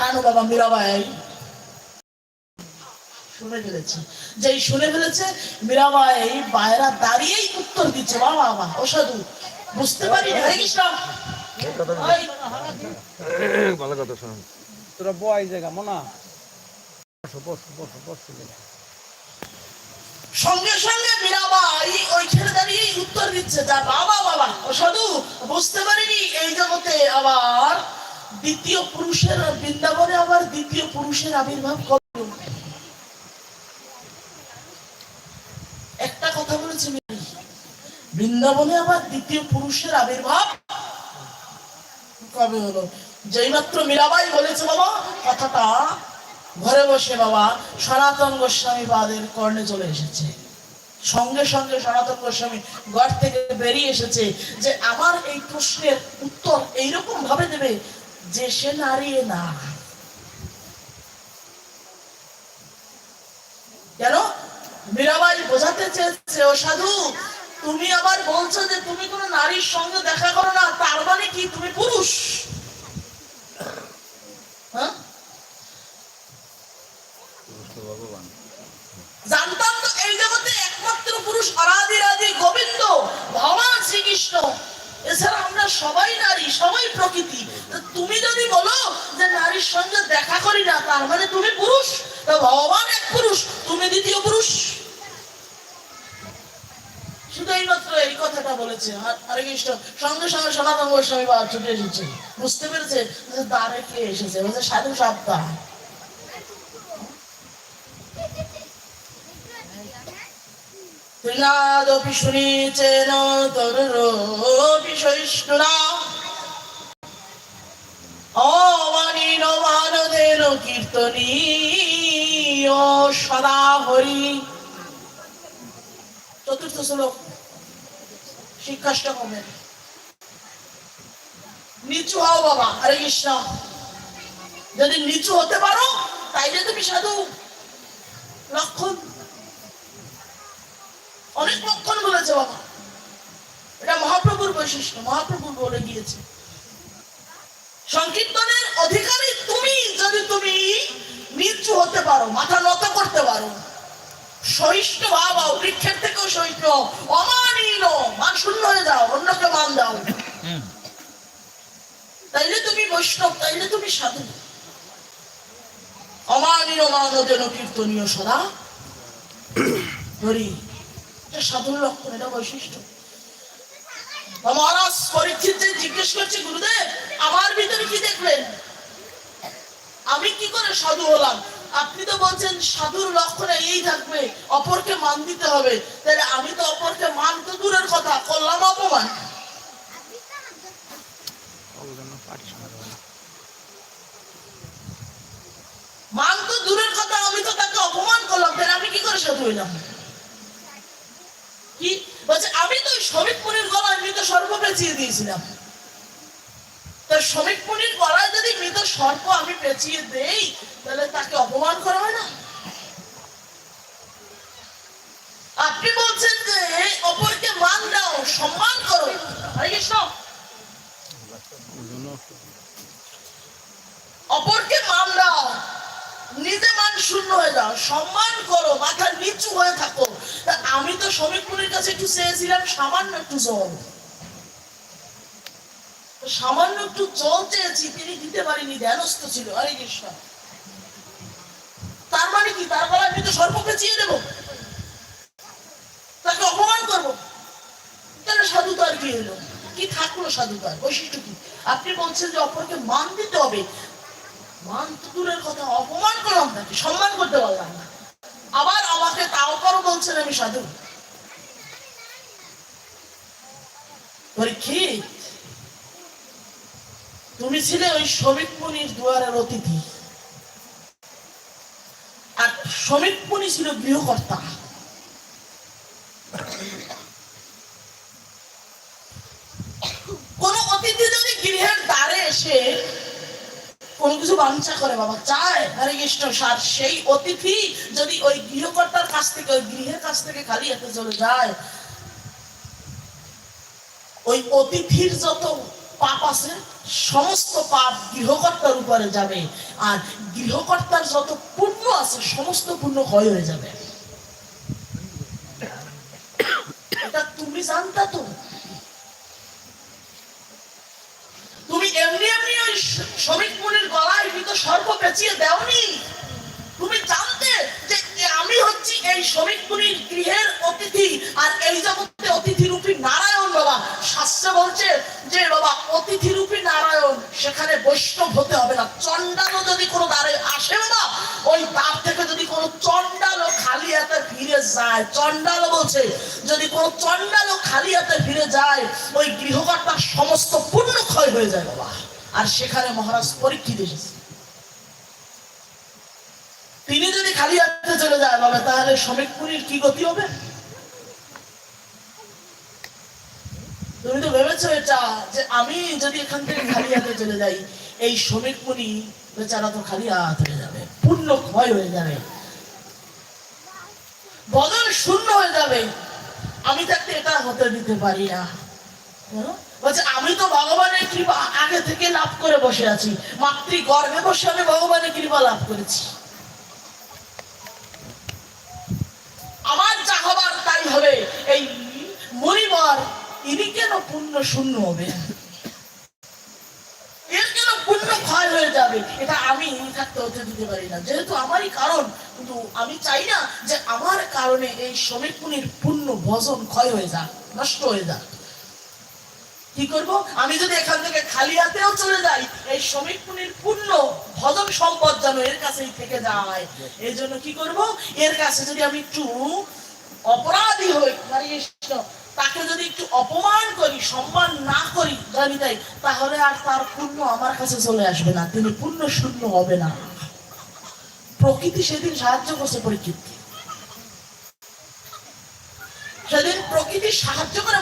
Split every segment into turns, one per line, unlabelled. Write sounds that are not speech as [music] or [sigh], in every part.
দাঁড়ানো বাবা মীরাবাই শুনে ফেলেছে। যেই শুনে ফেলেছে মীরাবাই বাইরা দাঁড়িয়েই উত্তর দিচ্ছে বাবা বাবা অসাধু। বুঝতে পারি হরে কৃষ্ণ। ওই,
ভালো কথা শোনো।
তোরা বয় জায়গা মনা।
সঙ্গে সঙ্গে মীরাবাই ওইখানে দাঁড়িয়েই উত্তর দিচ্ছে যা বাবা বাবা অসাধু। বুঝতে পারিনি এই জগতে আবার দ্বিতীয় পুরুষের বৃন্দাবনে আবার দ্বিতীয় পুরুষের আবির্ভাব কবে? একটা কথা বলেছে বৃন্দাবনে আবার দ্বিতীয় পুরুষের আবির্ভাব কবে হলো? যেই মাত্র মীরাবাই বলেছে বাবা, কথাটা ঘরে বসে বাবা, সনাতন গোস্বামী বাদের কর্ণে চলে এসেছে। সঙ্গে সঙ্গে সনাতন গোস্বামী ঘর থেকে বেরিয়ে এসেছে যে, আমার এই প্রশ্নের উত্তর এইরকম ভাবে দেবে যে সে নারী না কেন মীরাবাই বোঝাতে চেয়েছে ও সাধু তুমি আবার বলছো যে তুমি কোনো নারীর সঙ্গে দেখা করো না তার মানে কি তুমি পুরুষ জানতাম তো এই জগতে একমাত্র পুরুষ অরাধি রাধি গোবিন্দ ভগবান শ্রীকৃষ্ণ এছাড়া আমরা সবাই নারী, সবাই প্রকৃতি। তুমি যদি বলো যে নারীর সঙ্গে দেখা করি না, তার মানে তুমি পুরুষ? ভগবান এক পুরুষ, তুমি দ্বিতীয় পুরুষ। শুধু এই মাত্র এই কথাটা বলেছে। আর- কৃষ্ণ সঙ্গে সঙ্গে সনাতন গোস্বামী বাবা ছুটে এসেছে। বুঝতে পেরেছে? যে দ্বারে কে এসেছে? বলছে, সাধু সপ্তাহ তৃণাদপি শুনিচেন তরুরপি সহিষ্ণুনা অমানিন মানদেন কীর্তনীয় সদা হরি। চতুর্থ শ্লোক শিক্ষাষ্টকমের নিচু হও বাবা, হরে কৃষ্ণ। যদি নিচু হতে পারো, তাইলে তুমি সাধু। লক্ষণ অনেক লক্ষণ বলেছে বাবা। এটা মহাপ্রভুর বৈশিষ্ট্য মহাপ্রভু বলে গিয়েছে। সংকীর্তনের অধিকারী তুমি যদি তুমি নিচু হতে পারো মাথা নত করতে পারো। সহিষ্ণু ভাব হও, বৃক্ষের থেকেও সহিষ্ণু হও, অমানীন মান শূন্য হয়ে যাও অন্যকে মান দাও। তাইলে তুমি বৈষ্ণব তাইলে তুমি সাধু। অমানীয় মান যেন কীর্তনীয় সদা। [clears throat] হরি। এটা লক্ষণ এটা বৈশিষ্ট্য। মহারাজ জিজ্ঞেস করছে, গুরুদেব, আমার ভিতরে কি দেখলেন? আমি কি করে সাধু হলাম? আপনি তো বলছেন সাধুর লক্ষণে এই থাকবে, অপরকে মান দিতে হবে। তাহলে আমি তো অপরকে মান তো দূরের কথা, করলাম অপমান। মান তো দূরের কথা, আমি তো তাকে অপমান করলাম, তাহলে আমি কি করে সাধু হইলাম? কি? বলছে, আমি তো গলায় মৃত সর্প পেঁচিয়ে দিয়েছিলাম। তা গলায় যদি মৃত সর্প আমি পেঁচিয়ে দেই, তাহলে তাকে অপমান করা হয় না? আপনি বলছেন যে অপরকে মান দাও, সম্মান করো। হরে কৃষ্ণ। অপরকে মান দাও, নিজে মান শূন্য হয়ে যাও, সম্মান করো, মাথা নিচু হয়ে থাকো। আমি তো শ্রমিক কাছে একটু চেয়েছিলাম সামান্য একটু জল। সামান্য একটু জল চেয়েছি, তিনি দিতে পারিনি, ধ্যানস্থ ছিল। হরে কৃষ্ণ তার মানে কি? তার গলায় আমি তো সর্প পেঁচিয়ে দেবো। তাকে অপমান করব। তাহলে সাধুতার কি হলো? কি থাকল সাধুতার বৈশিষ্ট্য কি? আপনি বলছেন যে অপরকে মান দিতে হবে। মান তো দূরের কথা, অপমান করলাম তাকে, সম্মান করতে পারলাম না। আবার আমাকে তাও করো বলছেন আমি সাধু। পরীক্ষিত তুমি ছিলে ওই শ্রমিক মুনির দুয়ারের অতিথি। আর শ্রমিক মুনি ছিল গৃহকর্তা। কোন অতিথি যদি গৃহের দ্বারে এসে কোনো কিছু বাঞ্ছা করে বাবা। চায় হরে কৃষ্ণ সার সেই অতিথি যদি ওই গৃহকর্তার কাছ থেকে, ওই গৃহের কাছ থেকে খালি হাতে চলে যায়। ওই অতিথির যত পাপ আছে, সমস্ত পাপ গৃহকর্তার উপরে যাবে। আর গৃহকর্তার যত পুণ্য আছে, সমস্ত পুণ্য ক্ষয় হয়ে যাবে। এটা তুমি জানতা তো তুমি এমনি এমনি ওই শ্রমিক মুনির গলায় মৃত সর্প পেঁচিয়ে দেওনি। তুমি জানতে যে আমি হচ্ছি এই শ্রমিক মুনির গৃহের অতিথি, আর এই জগতে অতিথি রূপী নারায়ণ বাবা। শাস্ত্রে বলছে যে বাবা অতিথি রূপী নারায়ণ, সেখানে বৈষ্ণব হতে হবে না। চন্ডালও যদি কোনো দ্বারে আসে বাবা, ওই দ্বার যায় চন্ডালও বলছে, যদি কোনো চন্ডালও খালি হাতে ফিরে যায়, ওই গৃহকর্তার সমস্ত পুণ্য ক্ষয় হয়ে যায় বাবা। আর সেখানে মহারাজ পরীক্ষিত এসেছে। তিনি যদি খালি হাতে চলে যায় বাবা, তাহলে শ্রমিক পুরীর কি গতি হবে? তুমি তো ভেবেছো এটা, যে আমি যদি এখান থেকে খালি হাতে চলে যাই, এই শ্রমিক মুনি বেচারা তো খালি হাত হয়ে যাবে, পূর্ণ ক্ষয় হয়ে যাবে। বদল শূন্য হয়ে যাবে। আমি তাকে এটা হতে দিতে পারি না। বলছে, আমি তো ভগবানের কৃপা আগে থেকে লাভ করে বসে আছি। মাতৃ গর্ভে বসে আমি ভগবানের কৃপা লাভ করেছি। আমার যা হবার তাই হবে। এই মরিবর ইনি কেন পুণ্য শূন্য হবে এর কেন পুণ্য ক্ষয় হয়ে এটা আমি থাকতে দিতে পারি না। যেহেতু আমারই কারণ কিন্তু আমি চাই না যে আমার কারণে এই শ্রমিক মুনির পুণ্য ভজন ক্ষয় হয়ে যাক নষ্ট হয়ে যাক। কি করব? আমি যদি এখান থেকে খালি হাতেও চলে যাই এই শ্রমিক মুনির পুণ্য ভজন সম্পদ যেন এর কাছেই থেকে যায়। এই জন্য কি করব? এর কাছে যদি আমি একটু অপরাধী হই হরে কৃষ্ণ, তাকে যদি একটু অপমান করি, সম্মান না করি জানি তাই, তাহলে আর তার পুণ্য আমার কাছে চলে আসবে না। তিনি পুণ্য শূন্য হবে না। প্রকৃতি সেদিন সাহায্য করছে পরীক্ষিতকে সেদিন প্রকৃতি সাহায্য করে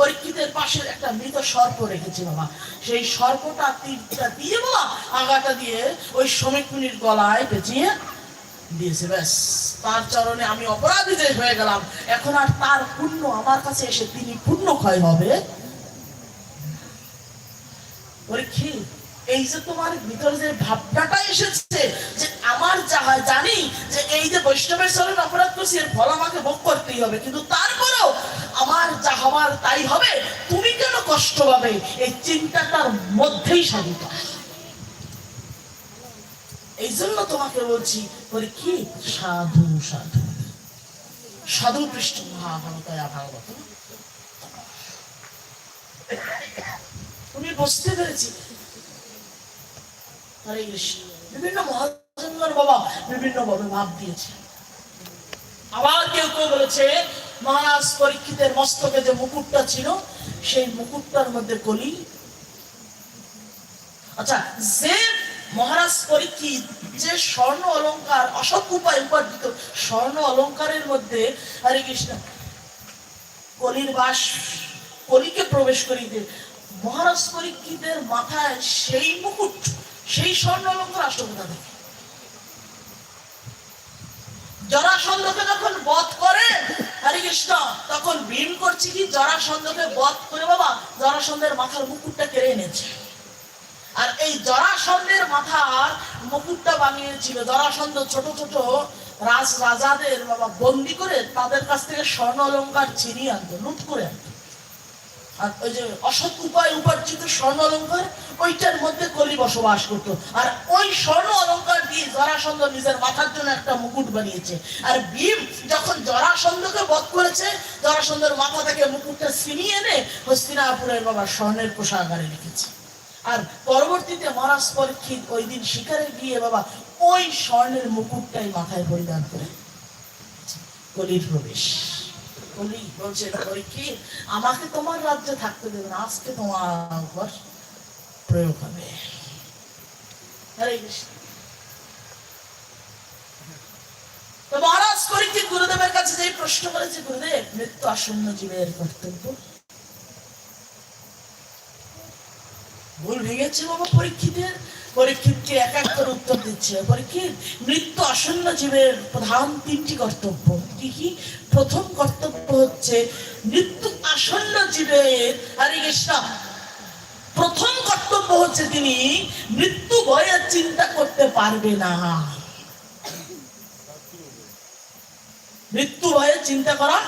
পরীক্ষিতের পাশে একটা মৃত সর্প রেখেছে বাবা। সেই সর্পটা তীরটা দিয়ে বাবা, আগাটা দিয়ে ওই শ্রমিক গলায় পেঁচিয়ে দিয়েছে, ব্যাস। তার চরণে আমি অপরাধী যে হয়ে গেলাম, এখন আর তার পুণ্য আমার কাছে এসে তিনি পুণ্য ক্ষয় হবে এই যে তোমার ভিতরে যে ভাবনাটা এসেছে যে আমার যা হয় জানি যে এই যে বৈষ্ণবের চরণ অপরাধ করছি, এর ফল আমাকে ভোগ করতেই হবে। কিন্তু তারপরেও আমার যা হবার তাই হবে, তুমি কেন কষ্ট পাবে? এই চিন্তাটার মধ্যেই সাধিত এই জন্য তোমাকে বলছি পরীক্ষিত সাধু সাধু। সাধু মহাভারতয়া ভাগবত তুমি বুঝতে হরে কৃষ্ণ। বিভিন্ন বাবা বিভিন্ন ভাবে ভাব দিয়েছে। আবার কেউ কেউ বলেছে, মহারাজ পরীক্ষিতের মস্তকে যে মুকুটটা ছিল, সেই মুকুটটার মধ্যে কলি। আচ্ছা যে মহারাজ পরীক্ষিত যে স্বর্ণ অলংকার অসৎ উপায় উপার্জিত, স্বর্ণ অলংকারের মধ্যে হরে কৃষ্ণ, কলির বাস, কলিকে প্রবেশ করিতে। মহারাজ পরীক্ষিতের মাথায় সেই মুকুট, সেই স্বর্ণ অলঙ্কার কোথা থেকে জরাসন্ধকে যখন বধ করে, হরে কৃষ্ণ, তখন ভীম করছে কি? জরাসন্ধকে বধ করে বাবা, জরাসন্ধের মাথার মুকুটটা কেড়ে এনেছে। আর এই জরাসন্ধের মাথার মুকুটটা বানিয়েছিল। জরাসন্ধ ছোট ছোট রাজ রাজাদের বাবা বন্দি করে তাদের কাছ থেকে স্বর্ণ অলঙ্কার ছিনিয়ে আনতো, লুট করে আনতো। আর ওই যে অসৎ উপায় উপার্জিত স্বর্ণ অলঙ্কার, ওইটার মধ্যে কলি বসবাস করতো। আর ওই স্বর্ণ অলঙ্কার দিয়ে জরাসন্ধ নিজের মাথার জন্য একটা মুকুট বানিয়েছে। আর ভীম যখন জরাসন্ধকে বধ করেছে, জরাসন্ধের মাথা থেকে মুকুটটা ছিনিয়ে এনে হস্তিনাপুরের বাবা স্বর্ণের কোষাগারে রেখেছে। আর পরবর্তীতে মহারাজ পরীক্ষিত ওই দিন শিকারে গিয়ে বাবা ওই স্বর্ণের মুকুটটাই মাথায় পরিধান করে কলির প্রবেশ। কলি বলছে পরীক্ষিত আমাকে তোমার রাজ্যে থাকতে দেবে না, আজকে তোমার উপর প্রয়োগ হবে। মহারাজ পরীক্ষিত গুরুদেবের কাছে যে প্রশ্ন করেছে, গুরুদেব, মৃত্যু আসন্ন জীবের কর্তব্য। ভুল ভেঙেছে বাবা পরীক্ষিতের পরীক্ষিতকে এক এক করে উত্তর দিচ্ছে। পরীক্ষিত মৃত্যু আসন্ন জীবের প্রধান তিনটি কর্তব্য। কি কি? প্রথম কর্তব্য হচ্ছে মৃত্যু আসন্ন জীবের কৃষ্ণ প্রথম কর্তব্য হচ্ছে তিনি মৃত্যু ভয়ে চিন্তা করতে পারবে না। মৃত্যু ভয়ে চিন্তা করা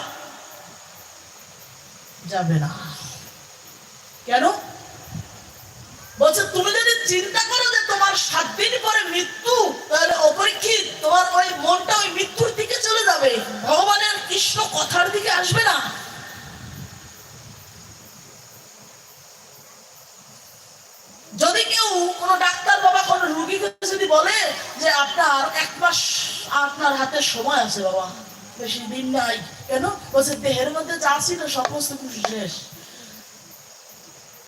যাবে না। কেন? বলছে, তুমি যদি চিন্তা করো যে তোমার সাত দিন পরে মৃত্যু, তাহলে অপরীক্ষিত তোমার ওই মনটা ওই মৃত্যুর দিকে চলে যাবে। ভগবানের কৃষ্ণ কথার দিকে আসবে না। যদি কেউ কোনো ডাক্তার বাবা কোনো রুগীকে যদি বলে যে, আপনার এক মাস আপনার হাতে সময় আছে বাবা, বেশি দিন নাই, কেন? বলছে, দেহের মধ্যে যা ছিল সমস্ত কিছু শেষ।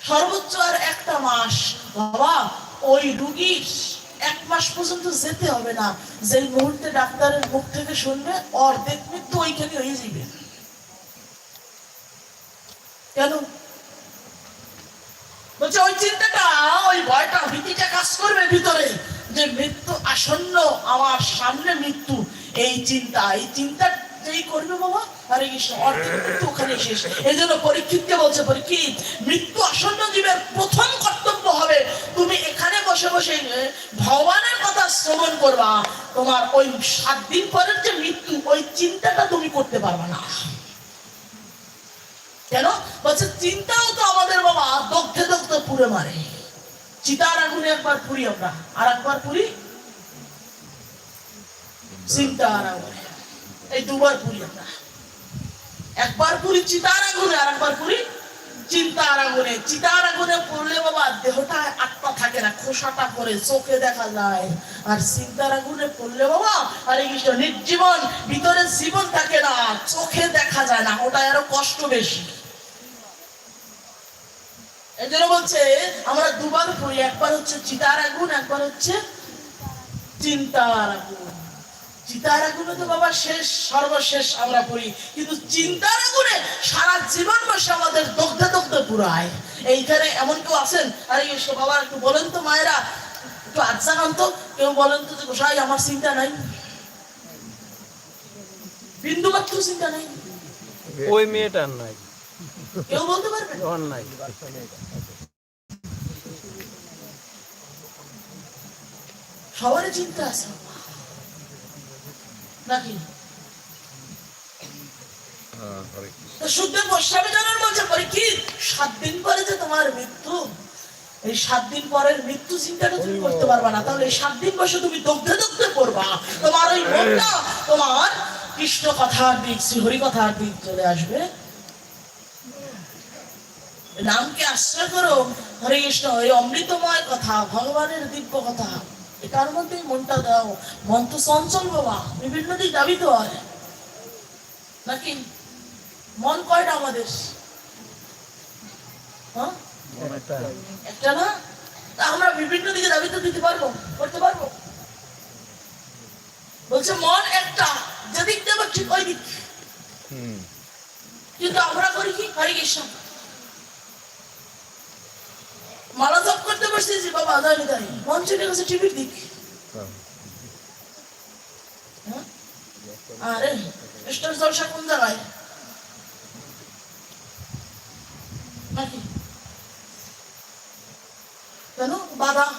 সর্বোচ্চ আর একটা মাস। বাবা, ওই রুগীর এক মাস পর্যন্ত যেতে হবে না। যে মুহূর্তে ডাক্তারের মুখ থেকে শুনবে, অর্ধেক মৃত্যু ওইখানে হয়ে যাবে। কেন? বলছে, ওই চিন্তাটা, ওই ভয়টা, ভীতিটা কাজ করবে ভিতরে। যে মৃত্যু আসন্ন, আমার সামনে মৃত্যু। এই চিন্তা এই চিন্তা আরে তোমার ওই সাত দিন পরের যে মৃত্যু, ওই চিন্তাটা তুমি করতে পারবা না। কেন? বলছে, চিন্তাও তো আমাদের বাবা, দগ্ধে দগ্ধে পুড়ে মারে। চিতার আগুনে একবার পুরি আমরা। আর একবার পুরি চিন্তার আগুনে। এই দুবার পুরি আমরা। একবার পুরি চিতার আগুনে আর একবার পুরি চিন্তার আগুনে। চিতার আগুনে পড়লে বাবা দেহটা আত্মা থাকে না, খোসাটা পরে চোখে দেখা যায়। আর চিন্তার আগুনে পড়লে বাবা, আরে কৃষ্ণ, নির্জীবন, ভিতরে জীবন থাকে না, চোখে দেখা যায় না ওটা আরও কষ্ট বেশি। এই জন্য বলছে, আমরা দুবার পড়ি একবার হচ্ছে চিতার আগুন, একবার হচ্ছে চিন্তার আগুন। চিতার আগুনে তো বাবা শেষ সর্বশেষ আমরা পড়ি। কিন্তু চিন্তার আগুনে সারা জীবন বসে আমাদের দগ্ধে দগ্ধে পুরায়। এইখানে এমন কেউ আছেন? আরে বাবা একটু বলেন তো মায়েরা। একটু কেউ বলেন তো যে গোসাই আমার চিন্তা নাই। বিন্দু মাত্র চিন্তা নাই।
ওই মেয়েটার নাই।
কেউ বলতে পারবে?
নাই।
সবারই চিন্তা আছে। নাকি
হ্যাঁ, হরে কৃষ্ণ।
তো শুদ্ধ গোস্বামী জানার বলছে পরীক্ষিত সাত দিন পরে যে তোমার মৃত্যু এই সাত দিন পরের মৃত্যু চিন্তাটা তুমি করতে পারবা না। তাহলে এই সাত দিন বসে তুমি দগ্ধে দগ্ধে করবা তোমার ওই মনটা তোমার কৃষ্ণ কথার দিক শ্রীহরি কথার দিক চলে আসবে। নামকে আশ্রয় করো হরে কৃষ্ণ এই অমৃতময় কথা ভগবানের দিব্য কথা। এটার মধ্যে মনটা দাও? মন তো চঞ্চল বাবা বিভিন্ন দিক দাবিত হয়। নাকি? মন কয়টা আমাদের? হ্যাঁ?
একটা
না? তা আমরা বিভিন্ন দিকে দাবিত দিতে পারব করতে পারব? বলছে মন একটা যেদিক দেবো ঠিক ওই দিক।
হুম,
কিন্তু আমরা করি কি? হরে কৃষ্ণ। মালা জপ করতে বসতেছি, বাবা জানি তাই। মন চলে গেছে টিভির দিক।
হ্যাঁ।
আরে, স্টার জলসা কোন জায়গায়? নাকি? কেন? বাধা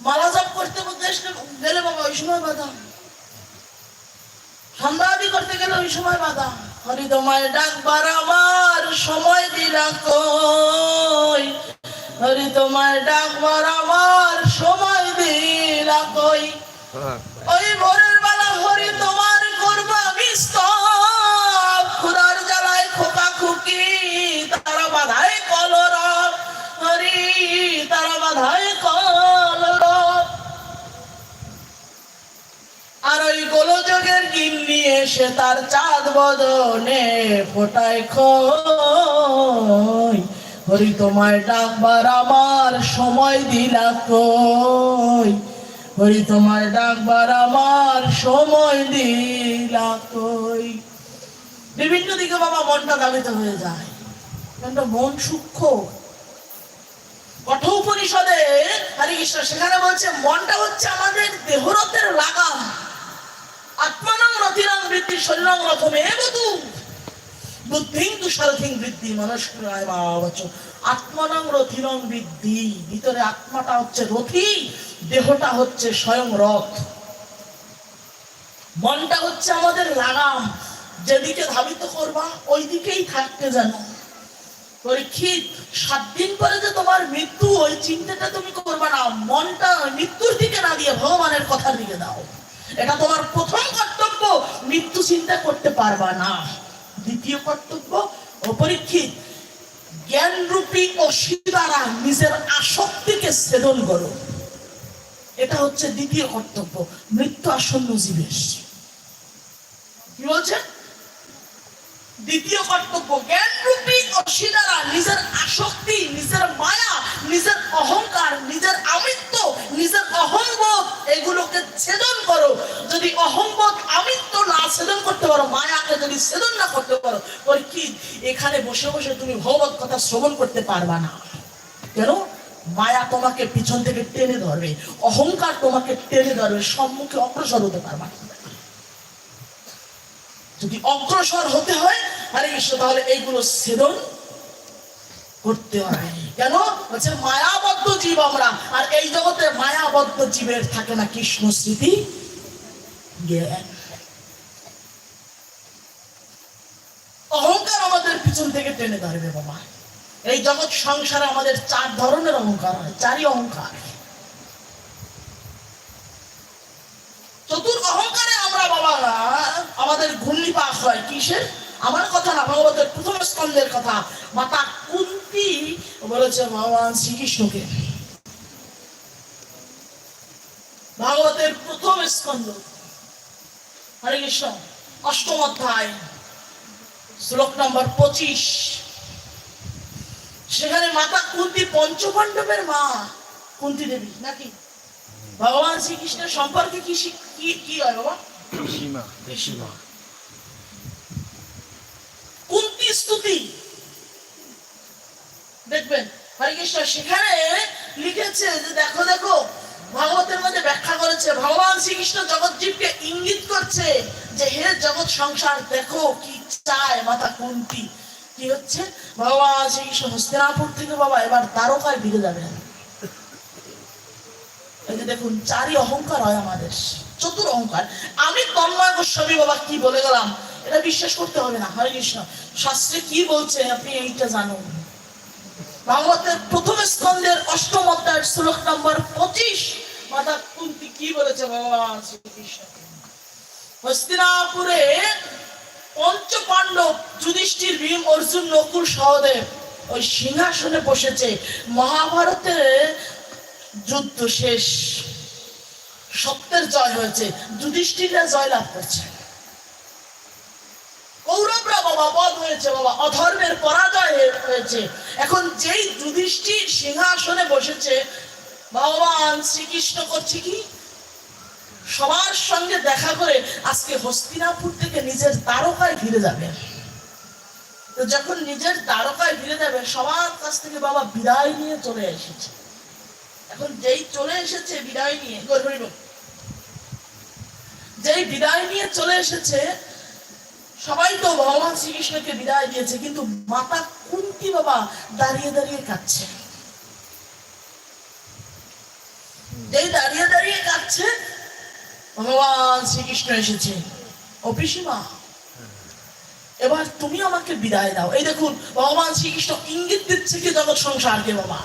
মালা জপ করতে এসে- গেলে বাবা, ওই সময় বাধা। সন্ধ্যাদি করতে গেলে ওই সময় বাধা। হরি তোমায় ডাকবার আমার সময় দিলা কই? হরি তোমায় ডাকবার আমার সময় দিলা কই? ওই ভোরের বেলা হরি তোমার করবা বিস্তব খুদার জ্বালায় খোকা খুকি, তারা বাধায় কলর। হরি, তারা বাধায় কলর আর ওই গোলযোগের গিন্নি এসে তার চাঁদ বদনে ফোটায় খই। হরি তোমায় ডাকবার আমার সময় দিলা কই? হরি তোমায় ডাকবার আমার সময় দিলা কই? বিভিন্ন দিকে বাবা মনটা দাবিত হয়ে যায়। মনটা মন সূক্ষ্ম। কঠোপনিষদে হরে কৃষ্ণ সেখানে বলছে, মনটা হচ্ছে আমাদের দেহরতের লাগাম আত্মানাং রতিরাং বৃত্তি শরীরং রথমে বধু। বুদ্ধিং তুষারথিং বৃদ্ধি মনস্করায় বাবচ আত্মানাং রথিরং বৃদ্ধি, ভিতরে আত্মাটা হচ্ছে রথি, দেহটা হচ্ছে স্বয়ং রথ। মনটা হচ্ছে আমাদের লাগাম যেদিকে ধাবিত করবা ওই দিকেই থাকতে জানো পরীক্ষিত, সাত দিন পরে যে তোমার মৃত্যু, ওই চিন্তাটা তুমি করবা না। মনটা মৃত্যুর দিকে না দিয়ে ভগবানের কথার দিকে দাও। এটা তোমার প্রথম চিন্তা করতে পারবা না। দ্বিতীয় কর্তব্য, অপরীক্ষিত। জ্ঞান রূপী অসিদারা নিজের আসক্তিকে ছেদন করো। এটা হচ্ছে দ্বিতীয় কর্তব্য, মৃত্যু আসন্ন জীবেশ কি বলছে দ্বিতীয় কর্তব্য জ্ঞান রূপী অসিদারা নিজের আসক্তি, নিজের মায়া, নিজের অহংকার, নিজের আমিত্ব, নিজের অহংবোধ এগুলোকে ছেদন করো। যদি অহংবোধ আমিত্ব না ছেদন করতে পারো, মায়াকে যদি ছেদন না করতে পারো ওই কি, এখানে বসে বসে তুমি ভগবত কথা শ্রবণ করতে পারবা না। কেন? মায়া তোমাকে পিছন থেকে টেনে ধরবে, অহংকার তোমাকে টেনে ধরবে, সম্মুখে অগ্রসর হতে পারবা না। যদি অগ্রসর হতে হয় হরে কৃষ্ণ, তাহলে এইগুলো ছেদন করতে হবে কেন? বলছে, মায়াবদ্ধ জীব আমরা। আর এই জগতে মায়াবদ্ধ জীবের থাকে না কৃষ্ণ স্মৃতি। অহংকার আমাদের পিছন থেকে টেনে ধরবে, বাবা। এই জগৎ সংসারে আমাদের চার ধরনের অহংকার হয়, চারই অহংকার চতুর অহংকারে আমরা বাবা আমাদের ঘূর্ণি পাক হয় কিসের? আমার কথা না ভগবতের প্রথম স্কন্ধের কথা। মাতা কুন্তি বলেছে ভগবান শ্রীকৃষ্ণকে। ভাগবতের প্রথম স্কন্ধ। হরে কৃষ্ণ অষ্টম অধ্যায় শ্লোক নম্বর পঁচিশ। সেখানে মাতা কুন্তি পঞ্চপাণ্ডবের মা কুন্তি দেবী নাকি? ভগবান শ্রীকৃষ্ণের সম্পর্কে কি কি কি হয় বাবা
সীমা
পিসিমা কুন্তি স্তুতি। দেখবেন হরে কৃষ্ণ সেখানে লিখেছে যে দেখো দেখো, ভাগবতের মধ্যে ব্যাখ্যা করেছে, ভগবান শ্রীকৃষ্ণ জগৎ জীবকে ইঙ্গিত করছে যে হে জগৎ সংসার, দেখো কি চায় মাতা কুন্তি। কি হচ্ছে? ভগবান শ্রীকৃষ্ণ হস্তিনাপুর থেকে বাবা, এবার দ্বারকায় ফিরে যাবেন। এই দেখুন চারই অহংকার হয় আমাদের, চতুর অহংকার। আমি তন্ময় গোস্বামী বাবা কি বলে গেলাম? এটা বিশ্বাস করতে হবে না, হরে কৃষ্ণ। শাস্ত্রে কি বলছে আপনি এইটা জানুন। ভাগবতের প্রথম স্কন্ধের অষ্টম অধ্যায়ের শ্লোক নম্বর পঁচিশ। মাতা কুন্তি কি বলেছে ভগবান শ্রীকৃষ্ণ? হস্তিনাপুরে পঞ্চ পাণ্ডব যুধিষ্ঠির ভীম অর্জুন নকুল সহদেব ওই সিংহাসনে বসেছে। মহাভারতের যুদ্ধ শেষ। সত্যের জয় হয়েছে। যুধিষ্ঠিরা জয় লাভ করছে। কৌরবরা বাবা বধ হয়েছে, বাবা অধর্মের পরাজয় হয়েছে। এখন যেই যুধিষ্ঠির সিংহাসনে বসেছে, ভগবান শ্রীকৃষ্ণ করছে কি? সবার সঙ্গে দেখা করে আজকে হস্তিনাপুর থেকে নিজের দ্বারকায় ফিরে যাবে। তো যখন নিজের দ্বারকায় ফিরে যাবে, সবার কাছ থেকে বাবা বিদায় নিয়ে চলে এসেছে। এখন যেই চলে এসেছে বিদায় নিয়ে যেই বিদায় নিয়ে চলে এসেছে সবাই তো ভগবান শ্রীকৃষ্ণকে বিদায় দিয়েছে, কিন্তু মাতা কুন্তি বাবা দাঁড়িয়ে দাঁড়িয়ে কাঁদছে। দাঁড়িয়ে দাঁড়িয়ে কাঁদছে, ভগবান শ্রীকৃষ্ণ এসেছে। ও পিসিমা, এবার তুমি আমাকে বিদায় দাও। এই দেখুন, ভগবান শ্রীকৃষ্ণ ইঙ্গিত দিচ্ছে কি জগৎ সংসারকে বাবা।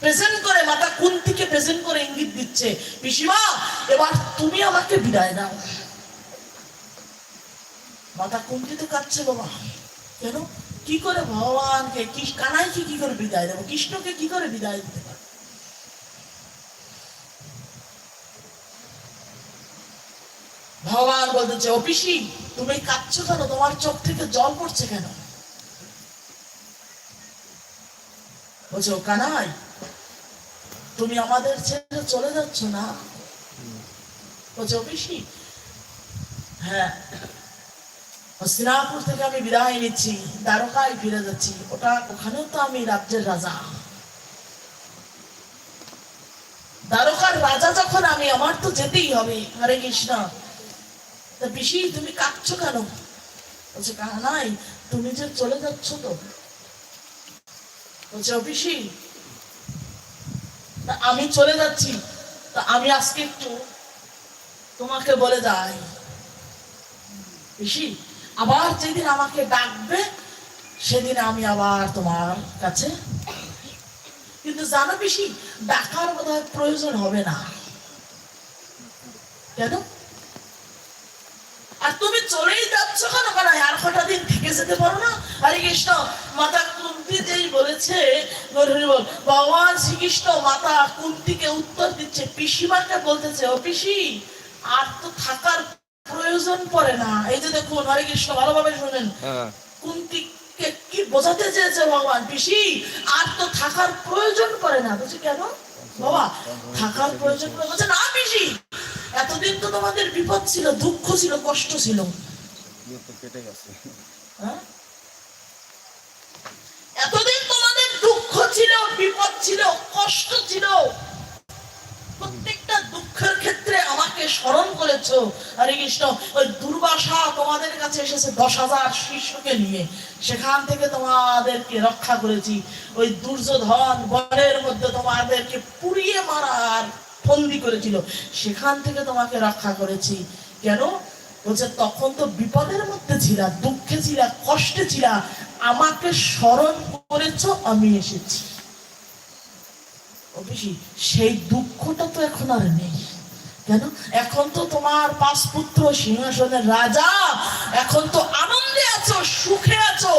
প্রেজেন্ট করে, মাতা কুন্তিকে প্রেজেন্ট করে ইঙ্গিত দিচ্ছে। পিসিমা, এবার তুমি আমাকে বিদায় দাও। মাতা কুন্তি তো কাঁদছে বাবা। কেন? কি করে ভগবানকে কানাইকে কি করে বিদায় দেবো? কৃষ্ণকে কি করে বিদায় দিতে পারব? ভগবান বলতেছে ও পিসি তুমি কাঁদছো কেন? তোমার চোখ থেকে জল পড়ছে কেন? বলছে, কানাই, তুমি আমাদের ছেড়ে চলে যাচ্ছ না? বলছে ও পিসি হ্যাঁ হস্তিনাপুর থেকে আমি বিদায় নিচ্ছি, দ্বারকায় ফিরে যাচ্ছি। ওটা ওখানেও তো আমি রাজ্যের রাজা। দ্বারকার রাজা যখন আমি, আমার তো যেতেই হবে। হরে কৃষ্ণ। তা পিসি, তুমি কাঁদছো কেন? বলছে কানাই তুমি যে চলে যাচ্ছ তো। বলছে অফিসি তা আমি চলে যাচ্ছি, তা আমি আজকে একটু তোমাকে বলে যাই। পিসি আবার যেদিন আমাকে ডাকবে, সেদিন আমি আবার তোমার কাছে। কিন্তু জানো পিসি, ডাকার বোধ প্রয়োজন হবে না। কেন? আর তুমি চলেই যাচ্ছ কেন? কেন, আর কটা দিন থেকে যেতে পারো না? হরে কৃষ্ণ, মাতা কুন্তি যেই বলেছে ভগবান শ্রীকৃষ্ণ মাতা কুন্তিকে উত্তর দিচ্ছে। পিসিমাকে বলতেছে, ও পিসি, আর তো থাকার প্রয়োজন পড়ে না। এই যে দেখুন হরে কৃষ্ণ ভালোভাবে শুনেন।
হ্যাঁ।
কুন্তিকে কি বোঝাতে চেয়েছে ভগবান? পিসি আর তো থাকার প্রয়োজন পড়ে না। কেন? বাবা থাকার প্রয়োজন পড়ে বলছে না পিসি এতদিন তো তোমাদের বিপদ ছিল দুঃখ ছিল কষ্ট ছিল। হ্যাঁ? এতদিন তোমাদের দুঃখ ছিল বিপদ ছিল কষ্ট ছিল। প্রত্যেকটা দুঃখের ক্ষেত্রে আমাকে স্মরণ করেছ। হরে কৃষ্ণ, ওই দুর্বাসা তোমাদের কাছে এসেছে দশ হাজার শিষ্যকে নিয়ে। সেখান থেকে তোমাদেরকে রক্ষা করেছি। ওই দুর্যোধন বনের মধ্যে তোমাদেরকে পুড়িয়ে মারার ফন্দি করেছিল। সেখান থেকে তোমাকে রক্ষা করেছি। কেন? বলছে, তখন তো বিপদের মধ্যে ছিলা, দুঃখে ছিলা, কষ্টে ছিলা। আমাকে স্মরণ করেছ, আমি এসেছি। সেই দুঃখটা তো এখন আর নেই। কেন? এখন তো তোমার পাঁচ পুত্র সিংহাসনের রাজা এখন তো আনন্দে আছো সুখে আছো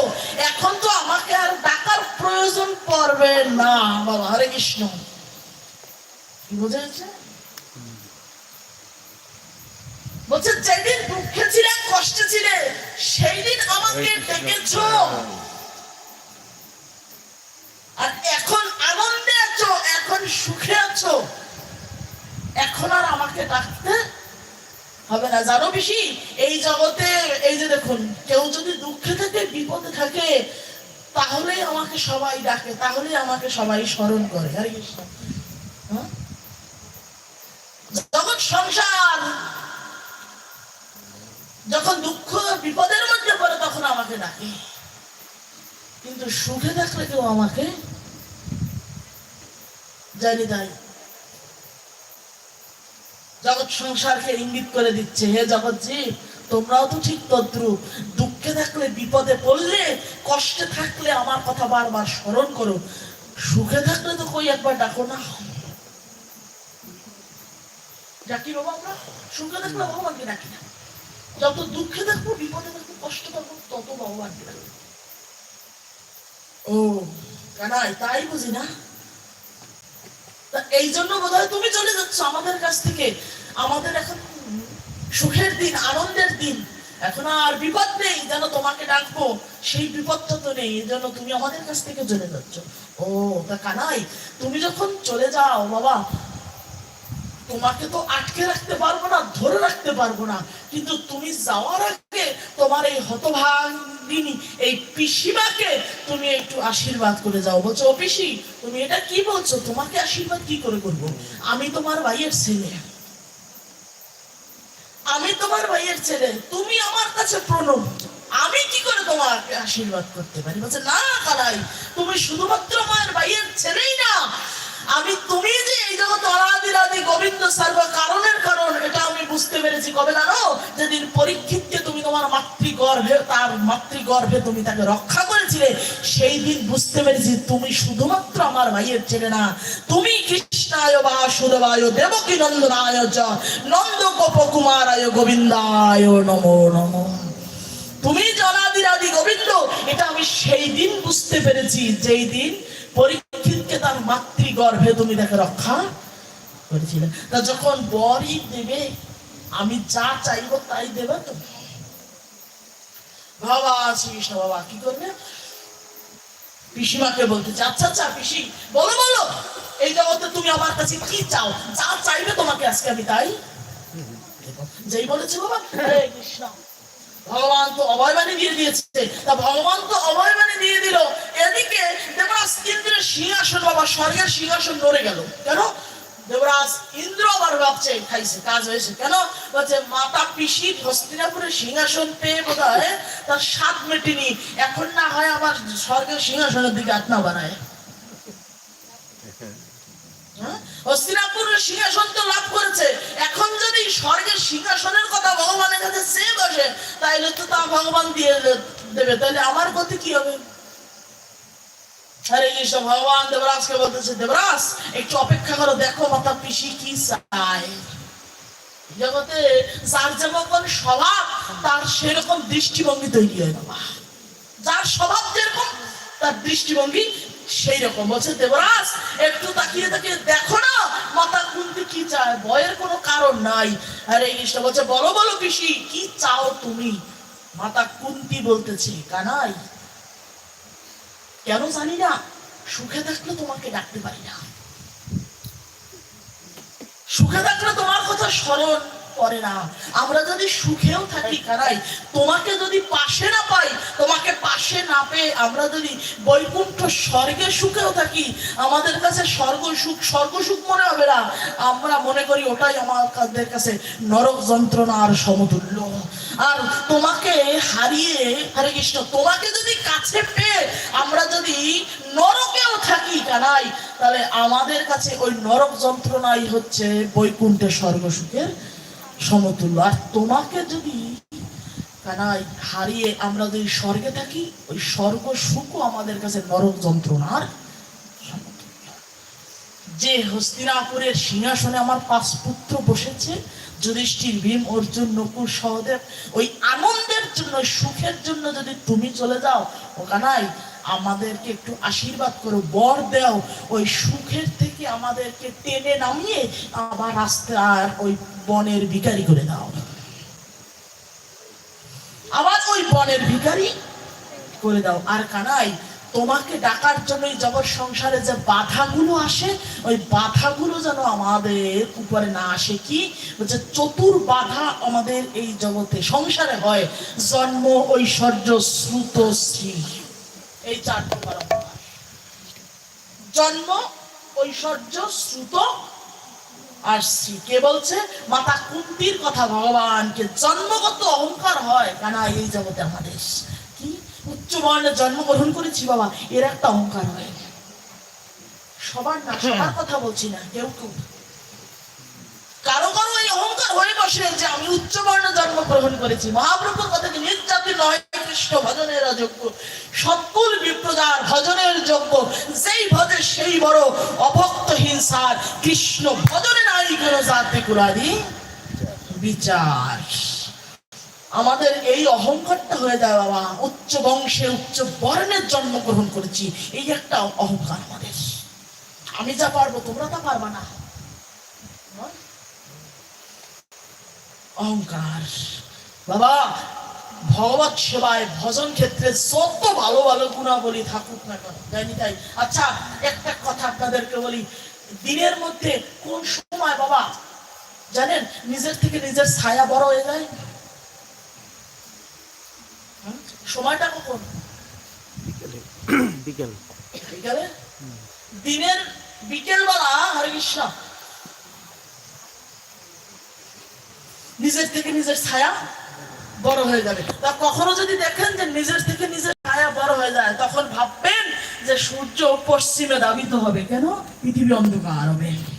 এখন তো আমাকে আর ডাকার প্রয়োজন পড়বে না বাবা হরে কৃষ্ণ। কি বোঝা যাচ্ছে? বলছে যেদিন দুঃখে ছিলে কষ্টে ছিলে সেই দিন আমাকে ডেকেছো। আর এখন আনন্দে এখন সুখে আছো? এখন আর আমাকে ডাকতে হবে না। জানো বেশি এই জগতে এই যে দেখুন, কেউ যদি দুঃখে থাকে, বিপদে থাকে, তাহলেই আমাকে সবাই ডাকে, তাহলেই আমাকে সবাই স্মরণ করে। হরে কৃষ্ণ। হ্যাঁ? জগৎ সংসার, যখন দুঃখ, বিপদের মধ্যে পড়ে, তখন আমাকে ডাকে। কিন্তু সুখে থাকলে কেউ আমাকে জানি তাই জগৎ সংসারকে ইঙ্গিত করে দিচ্ছে, হে জগৎ জীব তোমরাও তো ঠিক তদ্রুপ। দুঃখে থাকলে, বিপদে পড়লে, কষ্টে থাকলে আমার কথা বারবার স্মরণ করো। সুখে থাকলে তো কই একবার ডাকো না। ডাকি বাবা আমরা? সুখে থাকলে ভগবানকে ডাকি না। যত দুঃখে থাকব, বিপদে থাকব, কষ্ট থাকব, তত ভগবানকে ডাকবো ও, কানাই, তাই বুঝি না? এই জন্য বোধ তুমি চলে যাচ্ছ আমাদের কাছ থেকে। আমাদের এখন সুখের দিন, আনন্দের দিন। এখন আর বিপদ নেই যেন তোমাকে ডাকবো। সেই বিপদটা তো নেই, এই জন্য তুমি আমাদের কাছ থেকে চলে যাচ্ছ। ও, তা কানাই, তুমি যখন চলে যাও, বাবা, তোমাকে তো আটকে রাখতে পারব না, ধরে রাখতে পারব না। কিন্তু তুমি যাওয়ার আগে তোমার এই হতভাগিনী এই পিসিমাকে তুমি একটু আশীর্বাদ করে যাও। বলছো, ও পিসি, তুমি এটা কি বলছো? তোমাকে আশীর্বাদ কি করে করব? আমি তোমার ভাইয়ের ছেলে। আমি তোমার ভাইয়ের ছেলে। তুমি আমার কাছে প্রণব। আমি কি করে তোমাকে আশীর্বাদ করতে পারি? বলছে, না কালাই তুমি শুধুমাত্র আমার ভাইয়ের ছেলেই না আমি তুমি যে এই জগৎ অনাদি গোবিন্দ সর্ব কারণের কারণ, এটা আমি বুঝতে পেরেছি। কবে জানো? যেদিন পরীক্ষিতকে তুমি তোমার মাতৃগর্ভে, তার মাতৃগর্ভে তুমি তাকে রক্ষা করেছিলে, সেই দিন বুঝতে পেরেছি তুমি শুধুমাত্র আমার ভাইয়ের ছেলে না। তুমি কৃষ্ণায় বাসুদেবায় দেবকী নন্দনায় নন্দ গোপকুমারায় গোবিন্দায় নমো নমো। তুমি জনাদিরাদি গোবিন্দ, এটা আমি সেই দিন বুঝতে পেরেছি, যেই দিন পরীক্ষিতকে তার মাতৃগর্ভে তুমি তাকে রক্ষা করেছিলে। তা যখন বরই দেবে, আমি যা চাইব তাই দেবে তো? বাবা, শ্রীকৃষ্ণ বাবা, কি করবে? পিসিমাকে আচ্ছা আচ্ছা পিসি, বলো বলো, এই জগতে তুমি আমার কাছে কি চাও? যা চাইবে তোমাকে আজকে আমি তাই। যেই বলেছে বাবা কৃষ্ণ ভগবান তো অভয়বাণী দিয়ে দিয়েছে। তা ভগবান তো অভয়বাণী দিয়ে দিল। এদিকে দেবাস কেন্দ্রের সিংহাসন বাবা স্বর্গের সিংহাসন নড়ে গেল। কেন? দেবরাজ ইন্দ্র আবার ভাবছে, খাইছে, কাজ হয়েছে। কেন? বলছে, মাতা পিসি হস্তিনাপুরের সিংহাসন পেয়ে বোধ হয় তার স্বাদ মেটেনি। এখন না হয় আমার স্বর্গের সিংহাসনের দিকে আত্মা বানায় সিংহাসন তো লাভ করেছে। এখন যদি স্বর্গের সিংহাসনের কথা ভগবানের কাছে সে বসে তো তা ভগবান দিয়ে দেবে। তাহলে আমার গতি কি হবে? কৃষ্ণ ভগবান, দেবরাজকে বলতেছে, দেবরাজ, একটু অপেক্ষা করো, দেখো পিসি কি চায়। জগতে যার যেমন স্বভাব, তার সেরকম দৃষ্টিভঙ্গি তৈরি হয় বাবা যার স্বভাব যেরকম, তার দৃষ্টিভঙ্গি সেই রকম বলছে, দেবরাজ, একটু তাকিয়ে তাকিয়ে দেখো না মাতা খুলতে কি চায়? ভয়ের কোনো কারণ নাই। আরে কৃষ্ণ বলছে, বলো বলো, পিসি, কি চাও তুমি? মাতা কুন্তি বলতেছে, কানাই। কেন জানি না, সুখে থাকলে তোমাকে ডাকতে পারি না। সুখে থাকলে তোমার কথা স্মরণ করে না। আমরা যদি সুখেও থাকি কারাই তোমাকে যদি পাশে না পাই, তোমাকে পাশে না পেয়ে আমরা যদি বৈকুণ্ঠ স্বর্গে সুখেও থাকি, আমাদের কাছে স্বর্গ সুখ স্বর্গ সুখ মনে হবে না। আমরা মনে করি ওটাই আমাদের কাছে নরক যন্ত্রণার সমতুল্য। আর তোমাকে হারিয়ে, হরে কৃষ্ণ, তোমাকে যদি কাছে পেয়ে আমরা যদি নরকেও থাকি কানাই তাহলে আমাদের কাছে ওই নরক যন্ত্রণাই হচ্ছে বৈকুণ্ঠের স্বর্গ সুখের সমতুল্য। আর তোমাকে যদি কানাই হারিয়ে আমরা যদি স্বর্গে থাকি, ওই স্বর্গ সুখও আমাদের কাছে নরক যন্ত্রণার যে হস্তিনাপুরের সিংহাসনে আমার পাঁচ পুত্র বসেছে, যুধিষ্ঠির ভীম, অর্জুন, নকুল, সহদেব, ওই আনন্দের জন্য, সুখের জন্য যদি তুমি চলে যাও ওখানাই আমাদেরকে একটু আশীর্বাদ করো, বর দাও, ওই সুখের থেকে আমাদেরকে টেনে নামিয়ে আবার রাস্তার ওই বনের ভিখারি করে দাও। আবার ওই বনের ভিখারি করে দাও। আর কানাই, তোমাকে ডাকার জন্য এই জগৎ সংসারে যে বাধাগুলো আসে, ওই বাধাগুলো যেন আমাদের উপরে না আসে কি? বলছে, চতুর বাধা আমাদের এই জগতে সংসারে হয়। জন্ম ঐশ্বর্য শ্রুত শ্রী। এই চারটি পরম্পরা জন্ম ঐশ্বর্য শ্রুত আর শ্রী কে বলছে মাতা কুন্তির কথা ভগবানকে। জন্মগত অহংকার হয় কেন এই জগতে আমাদের? কি? উচ্চ বর্ণে জন্মগ্রহণ করেছি বাবা এর একটা অহংকার হয়। সবার না সবার কথা বলছি না কেউ কেউ। কারও কারও এই অহংকার হয়ে বসে যে আমি উচ্চ বর্ণে জন্মগ্রহণ করেছি। মহাপ্রভুর কথা কি নিজ জাতি নয় কৃষ্ণ ভজনের যোগ্য সকল বিপ্রদার ভজনের যোগ্য। যেই ভজে সেই বড় অভক্ত হিংসার কৃষ্ণ ভজনে নাই কোনো জাতি কুরাদি বিচার। আমাদের এই অহংকারটা হয়ে যায়, বাবা। উচ্চ বংশে, উচ্চ বর্ণের জন্মগ্রহণ করেছি। এই একটা অহংকার আমাদের। আমি যা পারব, তোমরা তা পারবা না। অহংকার। বাবা ভগবত সেবায় ভজন ক্ষেত্রে যত ভালো ভালো গুণাবলী থাকুক না কেন? জানি তাই। আচ্ছা একটা কথা আপনাদেরকে বলি। দিনের মধ্যে কোন সময় বাবা জানেন নিজের থেকে নিজের ছায়া বড় হয়ে যায়? সময়টা কখন?
বিকেলে। বিকেল?
বিকালে। দিনের বিকেল বেলা হরে কৃষ্ণ নিজের থেকে নিজের ছায়া বড় হয়ে যাবে। তা কখনো যদি দেখেন যে নিজের থেকে নিজের ছায়া বড় হয়ে যায়, তখন ভাববেন যে সূর্য পশ্চিমে দাবিত হবে। কেন? পৃথিবী অন্ধকার হবে।